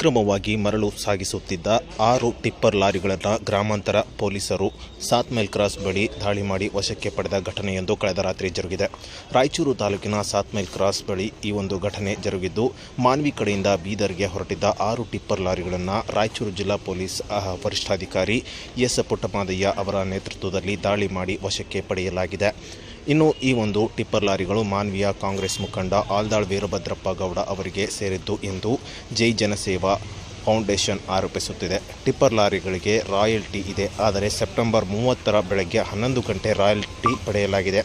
ಅಕ್ರಮವಾಗಿ ಮರಳು ಸಾಗಿಸುತ್ತಿದ್ದ ಆರು ಟಿಪ್ಪರ್ ಲಾರಿಗಳನ್ನು ಗ್ರಾಮಾಂತರ ಪೊಲೀಸರು ಸಾತ್ಮೇಲ್ ಕ್ರಾಸ್ ಬಳಿ ದಾಳಿ ಮಾಡಿ ವಶಕ್ಕೆ ಪಡೆದ ಘಟನೆಯೊಂದು ಕಳೆದ ರಾತ್ರಿ ಜರುಗಿದೆ. ರಾಯಚೂರು ತಾಲೂಕಿನ ಸಾತ್ಮೇಲ್ ಕ್ರಾಸ್ ಬಳಿ ಈ ಒಂದು ಘಟನೆ ಜರುಗಿದ್ದು, ಮಾನ್ವಿ ಕಡೆಯಿಂದ ಬೀದರ್ಗೆ ಹೊರಟಿದ್ದ ಆರು ಟಿಪ್ಪರ್ ಲಾರಿಗಳನ್ನು ರಾಯಚೂರು ಜಿಲ್ಲಾ ಪೊಲೀಸ್ ವರಿಷ್ಠಾಧಿಕಾರಿ ಎಸ್ ಪುಟ್ಟಮಾದಯ್ಯ ಅವರ ನೇತೃತ್ವದಲ್ಲಿ ದಾಳಿ ಮಾಡಿ ವಶಕ್ಕೆ ಪಡೆಯಲಾಗಿದೆ. ಇನ್ನು ಈ ಒಂದು ಟಿಪ್ಪರ್ ಲಾರಿಗಳು ಮಾನ್ವಿಯ ಕಾಂಗ್ರೆಸ್ ಮುಖಂಡ ಆಲ್ದಾಳ್ ವೀರಭದ್ರಪ್ಪ ಗೌಡ ಅವರಿಗೆ ಸೇರಿದ್ದು ಎಂದು ಜೈ ಜನಸೇವಾ ಫೌಂಡೇಶನ್ ಆರೋಪಿಸುತ್ತಿದೆ. ಟಿಪ್ಪರ್ ಲಾರಿಗಳಿಗೆ ರಾಯಲ್ಟಿ ಇದೆ. ಆದರೆ ಸೆಪ್ಟೆಂಬರ್ ಮೂವತ್ತರ ಬೆಳಗ್ಗೆ ಹನ್ನೊಂದು ಗಂಟೆ ರಾಯಲ್ಟಿ ಪಡೆಯಲಾಗಿದೆ.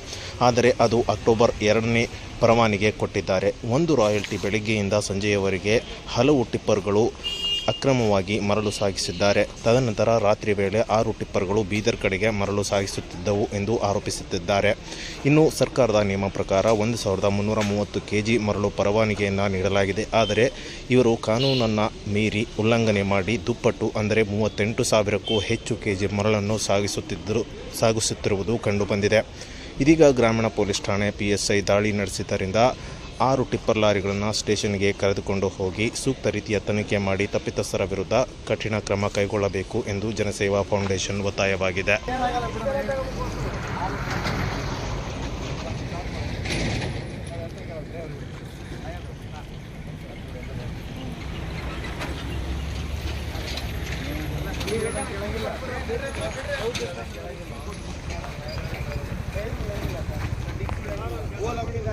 ಆದರೆ ಅದು ಅಕ್ಟೋಬರ್ ಎರಡನೇ ಪರವಾನಿಗೆ ಕೊಟ್ಟಿದ್ದಾರೆ. ಒಂದು ರಾಯಲ್ಟಿ ಬೆಳಗ್ಗೆಯಿಂದ ಸಂಜೆಯವರೆಗೆ ಹಲವು ಟಿಪ್ಪರ್ಗಳು ಅಕ್ರಮವಾಗಿ ಮರಳು ಸಾಗಿಸಿದ್ದಾರೆ. ತದನಂತರ ರಾತ್ರಿ ವೇಳೆ ಆರು ಟಿಪ್ಪರ್ಗಳು ಬೀದರ್ ಕಡೆಗೆ ಮರಳು ಸಾಗಿಸುತ್ತಿದ್ದವು ಎಂದು ಆರೋಪಿಸುತ್ತಿದ್ದಾರೆ. ಇನ್ನು ಸರ್ಕಾರದ ನಿಯಮ ಪ್ರಕಾರ ಒಂದು ಸಾವಿರದ ಮುನ್ನೂರ ಮೂವತ್ತು ಕೆ ಜಿ ಮರಳು ಪರವಾನಗಿಯನ್ನು ನೀಡಲಾಗಿದೆ. ಆದರೆ ಇವರು ಕಾನೂನನ್ನು ಮೀರಿ ಉಲ್ಲಂಘನೆ ಮಾಡಿ ದುಪ್ಪಟ್ಟು, ಅಂದರೆ ಮೂವತ್ತೆಂಟು ಸಾವಿರಕ್ಕೂ ಹೆಚ್ಚು ಕೆ ಜಿ ಮರಳನ್ನು ಸಾಗಿಸುತ್ತಿದ್ದರು, ಸಾಗಿಸುತ್ತಿರುವುದು ಕಂಡುಬಂದಿದೆ. ಇದೀಗ ಗ್ರಾಮೀಣ ಪೊಲೀಸ್ ಠಾಣೆ ಪಿಎಸ್ಐ ದಾಳಿ ನಡೆಸಿದ್ದರಿಂದ ಆರು ಟಿಪ್ಪರ್ ಲಾರಿಗಳನ್ನು ಸ್ಟೇಷನ್ಗೆ ಕರೆದುಕೊಂಡು ಹೋಗಿ ಸೂಕ್ತ ರೀತಿಯ ತನಿಖೆ ಮಾಡಿ ತಪ್ಪಿತಸ್ಥರ ವಿರುದ್ಧ ಕಠಿಣ ಕ್ರಮ ಕೈಗೊಳ್ಳಬೇಕು ಎಂದು ಜನಸೇವಾ ಫೌಂಡೇಶನ್ ಒತ್ತಾಯವಾಗಿದೆ.